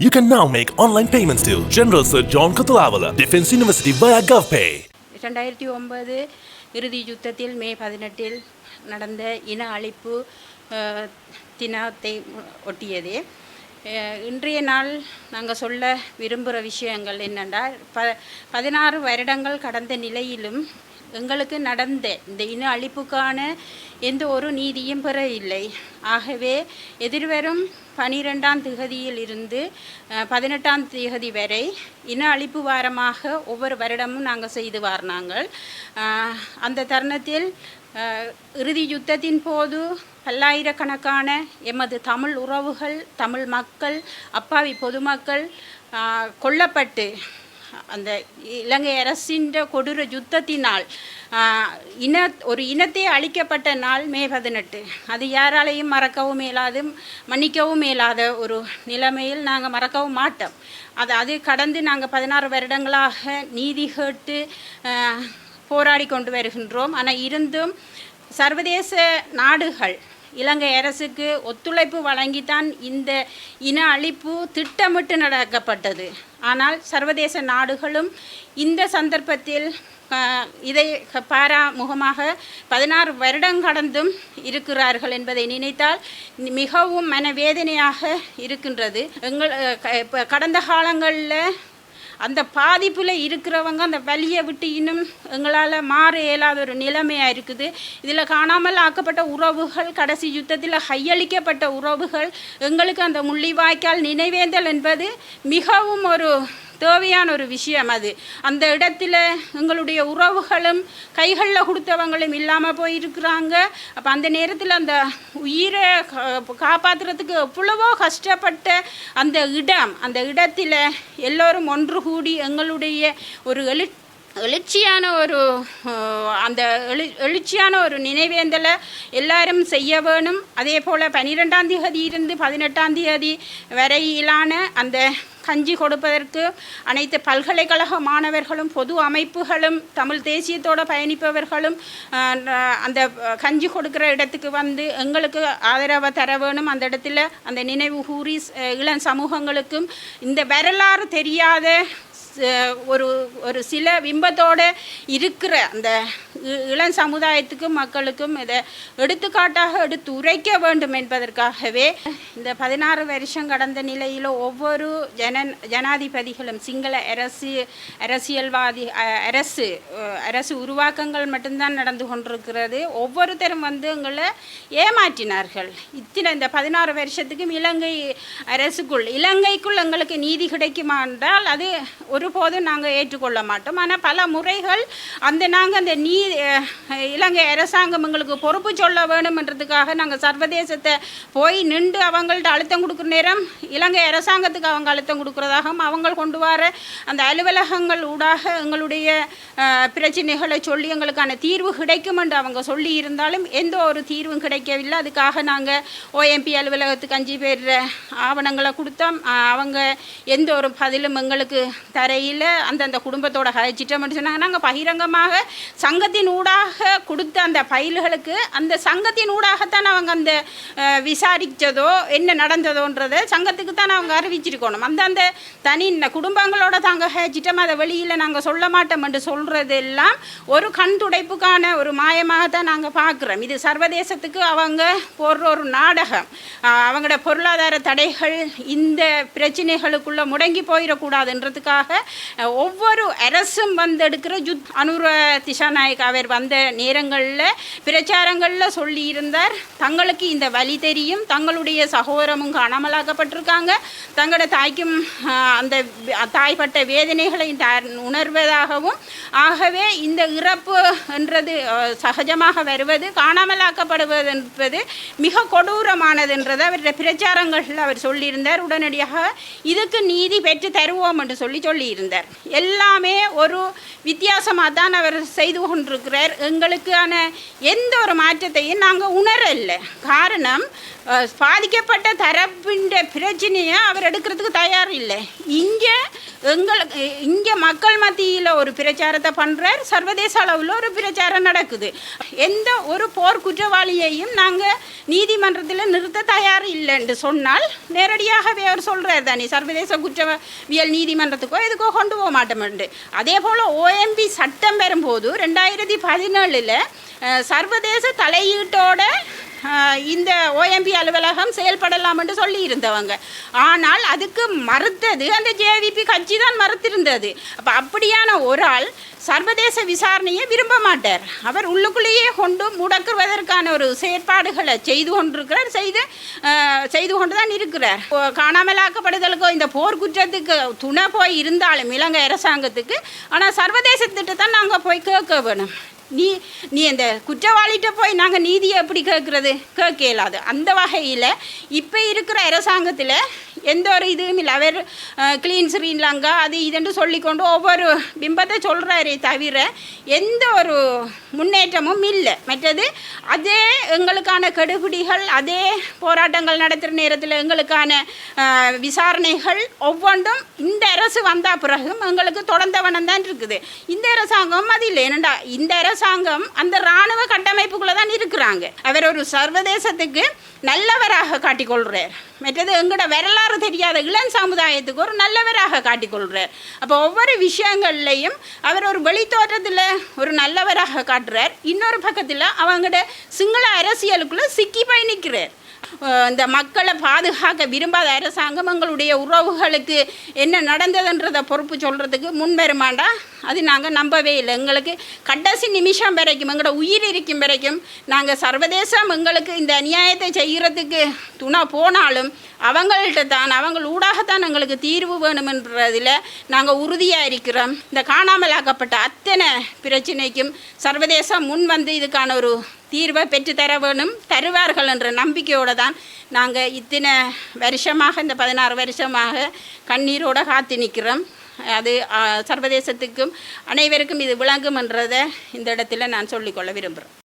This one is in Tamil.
You can now make online payments to General Sir John Kutulavala, Defense University via GovPay. ரெண்டாயிரத்தி ஒன்பது இறுதி யுத்தத்தில் மே பதினெட்டில் நடந்த இன அழிப்பு தினத்தை ஒட்டியது இன்றைய நாள் நாங்கள் சொல்ல விரும்புகிற விஷயங்கள் என்னென்றால் ப பதினாறு வருடங்கள் கடந்த நிலையிலும் எங்களுக்கு நடந்த. இந்த இன அழிப்புக்கான எந்த ஒரு நீதியும் பெற இல்லை. ஆகவே எதிர்வரும் பனிரெண்டாம் திகதியில் இருந்து பதினெட்டாம் திகதி வரை இன அழிப்பு வாரமாக ஒவ்வொரு வருடமும் நாங்கள் செய்து வாரினாங்கள் அந்த தருணத்தில் இறுதி யுத்தத்தின் போது பல்லாயிரக்கணக்கான எமது தமிழ் உறவுகள் தமிழ் மக்கள் அப்பாவி பொதுமக்கள் கொல்லப்பட்டு அந்த இலங்கை அரசின் கொடூர யுத்தத்தினால் இன ஒரு இனத்தை அழிக்கப்பட்ட நாள் மே பதினெட்டு. அது யாராலையும் மறக்கவும் இயலாது மன்னிக்கவும் இயலாத ஒரு நிலைமையில் நாங்கள் மறக்கவும் மாட்டோம். அது அது கடந்து நாங்கள் பதினாறு வருடங்களாக நீதி கேட்டு போராடி கொண்டு வருகின்றோம். ஆனால் இருந்தும் சர்வதேச நாடுகள் இலங்கை அரசுக்கு ஒத்துழைப்பு வழங்கித்தான் இந்த இன அழிப்பு திட்டமிட்டு நடக்கப்பட்டது. ஆனால் சர்வதேச நாடுகளும் இந்த சந்தர்ப்பத்தில் இதை பாராமுகமாக பதினாறு வருடம் கடந்தும் இருக்கிறார்கள் என்பதை நினைத்தால் மிகவும் மனவேதனையாக இருக்கின்றது. எங்கள் கடந்த காலங்களில் அந்த பாதிப்பில் இருக்கிறவங்க அந்த வழியை விட்டு இன்னும் எங்களால் மாற இயலாத ஒரு நிலைமையாக இருக்குது. இதில் காணாமல் ஆக்கப்பட்ட உறவுகள் கடைசி யுத்தத்தில் கையளிக்கப்பட்ட உறவுகள் எங்களுக்கு அந்த முள்ளிவாய்க்கால் நினைவேந்தல் என்பது மிகவும் ஒரு தேவையான ஒரு விஷயம் அது. அந்த இடத்துல எங்களுடைய உறவுகளும் கைகளில் கொடுத்தவங்களும் இல்லாமல் போயிருக்கிறாங்க. அப்போ அந்த நேரத்தில் அந்த உயிரை காப்பாற்றுறதுக்கு எவ்வளவோ கஷ்டப்பட்ட அந்த இடம் அந்த இடத்துல எல்லோரும் ஒன்று கூடி எங்களுடைய ஒரு எழு எழுச்சியான ஒரு அந்த எழு எழுச்சியான ஒரு நினைவேந்தலை எல்லாரும் செய்ய வேணும். அதே போல் பன்னிரெண்டாம் தேதி இருந்து பதினெட்டாம் தேதி வரையிலான அந்த கஞ்சி கொடுப்பதற்கு அனைத்து பல்கலைக்கழக மாணவர்களும் பொது அமைப்புகளும் தமிழ் தேசியத்தோட பயணிப்பவர்களும் அந்த கஞ்சி கொடுக்குற இடத்துக்கு வந்து எங்களுக்கு ஆதரவை தர வேணும். அந்த இடத்துல அந்த நினைவு கூறி இளம் சமூகங்களுக்கும் இந்த வரலாறு தெரியாத ஒரு ஒரு சில பிம்பத்தோடு இருக்கிற அந்த இ- இளம் சமுதாயத்துக்கும் மக்களுக்கும் இதை எடுத்துக்காட்டாக எடுத்து உரைக்க வேண்டும் என்பதற்காகவே இந்த பதினாறு வருஷம் கடந்த நிலையில் ஒவ்வொரு ஜன ஜனாதிபதிகளும் சிங்கள அரசு அரசியல்வாதி அரசு அரசு உருவாக்கங்கள் மட்டும்தான் நடந்து கொண்டிருக்கிறது. ஒவ்வொருத்தரும் வந்து எங்களை ஏமாற்றினார்கள். இத்தனை இந்த பதினாறு வருஷத்துக்கும் இலங்கை அரசுக்குள் இலங்கைக்குள் எங்களுக்கு நீதி கிடைக்குமா என்றால் அது ஒரு ஒருபோதும் நாங்கள் ஏற்றுக்கொள்ள மாட்டோம். ஆனால் பல முறைகள் அந்த நாங்கள் அந்த நீ இலங்கை அரசாங்கம் எங்களுக்கு பொறுப்பு சொல்ல வேணும்ன்றதுக்காக நாங்கள் சர்வதேசத்தை போய் நின்று அவங்கள்ட்ட அழுத்தம் கொடுக்குற நேரம் இலங்கை அரசாங்கத்துக்கு அவங்க அழுத்தம் கொடுக்குறதாகவும் அவங்க கொண்டு வர அந்த அலுவலகங்கள் ஊடாக எங்களுடைய பிரச்சனைகளை சொல்லி எங்களுக்கான தீர்வு கிடைக்கும் என்று அவங்க சொல்லி இருந்தாலும் எந்த ஒரு தீர்வும் கிடைக்கவில்லை. அதுக்காக நாங்கள் ஓஎம்பி அலுவலகத்துக்கு அஞ்சு பேர் ஆவணங்களை கொடுத்தோம். அவங்க எந்த ஒரு பதிலும் எங்களுக்கு வரையில் அந்தந்த குடும்பத்தோட கழிச்சிட்டோம்னு சொன்னாங்க. நாங்கள் பகிரங்கமாக சங்கத்தின் ஊடாக கொடுத்த அந்த ஃபைல்களுக்கு அந்த சங்கத்தின் ஊடாகத்தான் அவங்க அந்த விசாரித்ததோ என்ன நடந்ததோன்றதை சங்கத்துக்கு தான் அவங்க அறிவிச்சிருக்கணும். அந்த அந்த தனி இந்த குடும்பங்களோட தாங்க ஹேச்சிட்டோம் அதை வெளியில் நாங்கள் சொல்ல மாட்டோம் என்று சொல்கிறது எல்லாம் ஒரு கண் துடைப்புக்கான ஒரு மாயமாக தான் நாங்கள் பார்க்குறோம். இது சர்வதேசத்துக்கு அவங்க போடுற ஒரு நாடகம். அவங்களோட பொருளாதார தடைகள் இந்த பிரச்சனைகளுக்குள்ளே முடங்கி போயிடக்கூடாதுன்றதுக்காக ஒவ்வொரு அரசும் வந்து எடுக்கிற ஜுத் அனுர திசாநாயக் அவர் வந்த நேரங்களில் பிரச்சாரங்களில் சொல்லியிருந்தார் தங்களுக்கு இந்த வழி தெரியும் தங்களுடைய சகோதரமும் காணாமலாக்கப்பட்டிருக்காங்க தங்களோட தாய்க்கும் அந்த தாய்ப்பட்ட வேதனைகளை த- உணர்வதாகவும் ஆகவே இந்த இறப்பு என்றது சகஜமாக வருவது காணாமலாக்கப்படுவது என்பது மிக கொடூரமானது என்றதை அவருடைய பிரச்சாரங்களில் அவர் சொல்லியிருந்தார். உடனடியாக இதுக்கு நீதி பெற்று தருவோம் என்று சொல்லி சொல்லி இருந்தார் எல்லாமே ஒரு வித்தியாசமாக தான் அவர் செய்து கொண்டிருக்கிறார். எங்களுக்கான எந்த ஒரு மாற்றத்தையும் நாங்கள் உணரலை. காரணம் பாதிக்கப்பட்ட தரப்பின்ற பிரச்சனையை அவர் எடுக்கிறதுக்கு தயார் இல்லை. இங்கே எங்களுக்கு இங்கே மக்கள் மத்தியில் ஒரு பிரச்சாரத்தை பண்ணுறார் சர்வதேச அளவில் ஒரு பிரச்சாரம் நடக்குது. எந்த ஒரு போர் குற்றவாளியையும் நாங்கள் நீதிமன்றத்தில் நிறுத்த தயார் இல்லைன்னு சொன்னால் நேரடியாகவே அவர் சொல்கிறார் தானே சர்வதேச குற்றவியல் நீதிமன்றத்துக்கோ எதுக்கோ கொண்டு போக மாட்டோம்ண்டு அதே போல் ஓஎம்பி சட்டம் வரும்போது ரெண்டாயிரத்தி பதினேழில் சர்வதேச தலையீட்டோட இந்த ஓஎம்பி அலுவலகம் செயல்படலாம் என்று சொல்லியிருந்தவங்க. ஆனால் அதுக்கு மறுத்தது அந்த ஜேவிபி கட்சி தான் மறுத்திருந்தது. அப்போ அப்படியான ஒரு ஆள் சர்வதேச விசாரணையை விரும்ப மாட்டார். அவர் உள்ளுக்குள்ளேயே கொண்டு முடக்குவதற்கான ஒரு செயற்பாடுகளை செய்து கொண்டிருக்கிறார் செய்து செய்து கொண்டு தான் இருக்கிறார் காணாமலாக்கப்படுதலுக்கோ இந்த போர் குற்றத்துக்கு துணை போய் இருந்தாலும் இலங்கை அரசாங்கத்துக்கு. ஆனால் சர்வதேச திட்டத்தை நாங்கள் போய் கேட்க வேணும். நீ நீ அந்த குற்றவாளிகிட்ட போய் நாங்கள் நீதியை எப்படி கேட்குறது? கேட்க இயலாது. அந்த வகையில் இப்போ இருக்கிற அரசாங்கத்தில் எந்த ஒரு இதுவும் இல்லை. அவர் க்ளீன் ஸ்ரீலங்கா அது இதுன்னு சொல்லிக்கொண்டு ஒவ்வொரு பிம்பத்தை சொல்கிறாரே தவிர எந்த ஒரு முன்னேற்றமும் இல்லை. மற்றது அதே எங்களுக்கான கெடுபிடிகள் அதே போராட்டங்கள் நடத்துகிற நேரத்தில் எங்களுக்கான விசாரணைகள் ஒவ்வொன்றும் இந்த அரசு வந்த பிறகும் எங்களுக்கு தொடர்ந்தவனம் தான் இருக்குது. இந்த அரசாங்கம் அது இல்லை. என்னடா இந்த அரசு அரசாங்கம் அந்த இராணுவ கட்டமைப்புக்குள்ளே தான் இருக்கிறாங்க. அவர் ஒரு சர்வதேசத்துக்கு நல்லவராக காட்டிக்கொள்கிறார் மற்றது எங்களோட வரலாறு தெரியாத இளம் சமுதாயத்துக்கு ஒரு நல்லவராக காட்டிக்கொள்கிறார் அப்போ ஒவ்வொரு விஷயங்கள்லையும் அவர் ஒரு வெளித்தோற்றத்தில் ஒரு நல்லவராக காட்டுறார். இன்னொரு பக்கத்தில் அவங்களோட சிங்கள அரசியலுக்குள்ளே சிக்கி போய் நிற்கிறார் இந்த மக்களை பாதுகாக்க விரும்பாத அரசாங்கம் எங்களுடைய உறவுகளுக்கு என்ன நடந்ததுன்றதை பொறுப்பு சொல்கிறதுக்கு முன் வருமாண்டா? அது நாங்கள் நம்பவே இல்லை. எங்களுக்கு கடைசி நிமிஷம் வரைக்கும் எங்களோட உயிர் இருக்கும் வரைக்கும் நாங்கள் சர்வதேசம் எங்களுக்கு இந்த அநியாயத்தை செய்கிறதுக்கு துணை போனாலும் அவங்கள்ட்ட தான் அவங்க ஊடாகத்தான் எங்களுக்கு தீர்வு வேணுமென்றதில் நாங்கள் உறுதியாக இருக்கிறோம். இந்த காணாமலாக்கப்பட்ட அத்தனை பிரச்சனைக்கும் சர்வதேசம் முன் வந்து இதுக்கான ஒரு தீர்வை பெற்றுத்தர வேணும் தருவார்கள் என்ற நம்பிக்கையோடு தான் நாங்கள் இத்தனை வருஷமாக இந்த பதினாறு வருஷமாக கண்ணீரோடு காத்து நிற்கிறோம் அது சர்வதேசத்துக்கும் அனைவருக்கும் இது விளங்கும் என்றதை இந்த இடத்துல நான் சொல்லிக்கொள்ள விரும்புகிறேன்